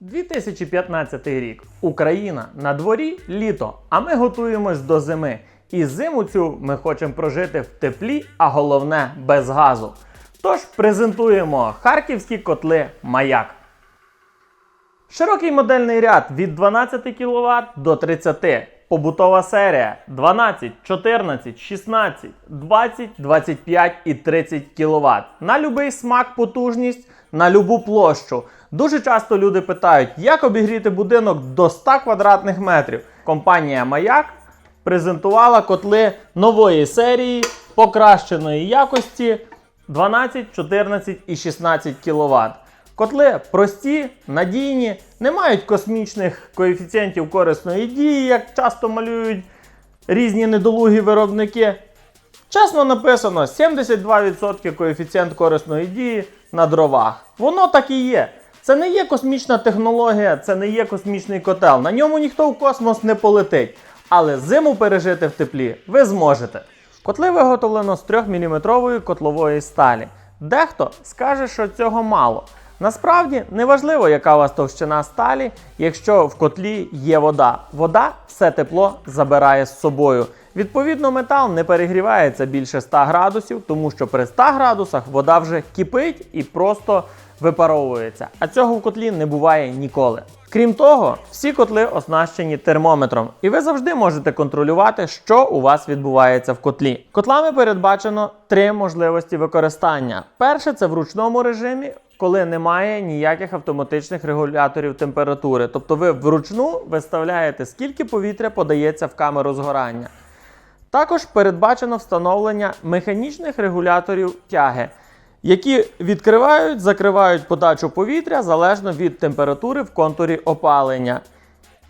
2015 рік. Україна на дворі літо, а ми готуємось до зими. І зиму цю ми хочемо прожити в теплі, а головне без газу. Тож презентуємо харківські котли Маяк. Широкий модельний ряд від 12 кВт до 30. Побутова серія 12, 14, 16, 20, 25 і 30 кВт. На будь-який смак, потужність, на любу площу. Дуже часто люди питають, як обігріти будинок до 100 квадратних метрів. Компанія Маяк презентувала котли нової серії покращеної якості 12, 14 і 16 кВт. Котли прості, надійні, не мають космічних коефіцієнтів корисної дії, як часто малюють різні недолугі виробники. Чесно написано, 72% коефіцієнт корисної дії на дровах. Воно так і є. Це не є космічна технологія, це не є космічний котел. На ньому ніхто в космос не полетить. Але зиму пережити в теплі ви зможете. Котли виготовлено з 3-мм котлової сталі. Дехто скаже, що цього мало. Насправді неважливо, яка у вас товщина сталі, якщо в котлі є вода. Вода все тепло забирає з собою. Відповідно, метал не перегрівається більше 100 градусів, тому що при 100 градусах вода вже кипить і просто випаровується. А цього в котлі не буває ніколи. Крім того, всі котли оснащені термометром, і ви завжди можете контролювати, що у вас відбувається в котлі. Котлами передбачено три можливості використання. Перше це в ручному режимі, коли немає ніяких автоматичних регуляторів температури. Тобто ви вручну виставляєте, скільки повітря подається в камеру згорання. Також передбачено встановлення механічних регуляторів тяги, які відкривають, закривають подачу повітря залежно від температури в контурі опалення.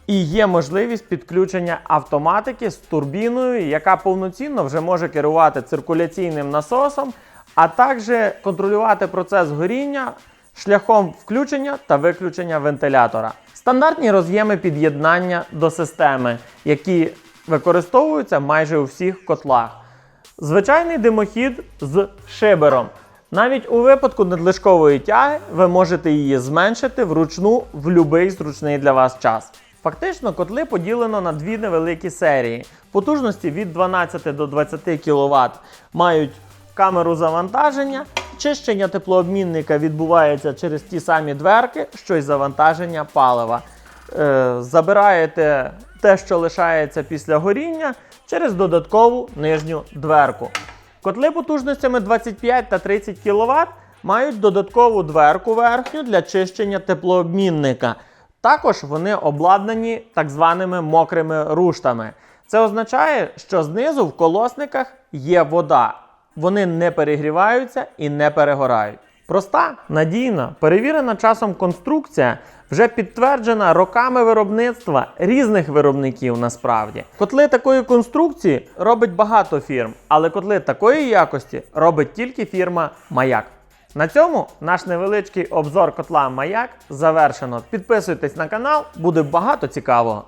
І є можливість підключення автоматики з турбіною, яка повноцінно вже може керувати циркуляційним насосом, а також контролювати процес горіння шляхом включення та виключення вентилятора. Стандартні роз'єми під'єднання до системи, які використовуються майже у всіх котлах. Звичайний димохід з шибером. Навіть у випадку надлишкової тяги ви можете її зменшити вручну в будь-який зручний для вас час. Фактично, котли поділено на дві невеликі серії. Потужності від 12 до 20 кВт мають камеру завантаження. Чищення теплообмінника відбувається через ті самі дверки, що й завантаження палива. Е, забираєте те, що лишається після горіння, через додаткову нижню дверку. Котли потужностями 25 та 30 кВт мають додаткову дверку верхню для чищення теплообмінника. Також вони обладнані так званими мокрими руштами. Це означає, що знизу в колосниках є вода. Вони не перегріваються і не перегорають. Проста, надійна, перевірена часом конструкція вже підтверджена роками виробництва різних виробників насправді. Котли такої конструкції робить багато фірм, але котли такої якості робить тільки фірма Маяк. На цьому наш невеличкий обзор котла Маяк завершено. Підписуйтесь на канал, буде багато цікавого.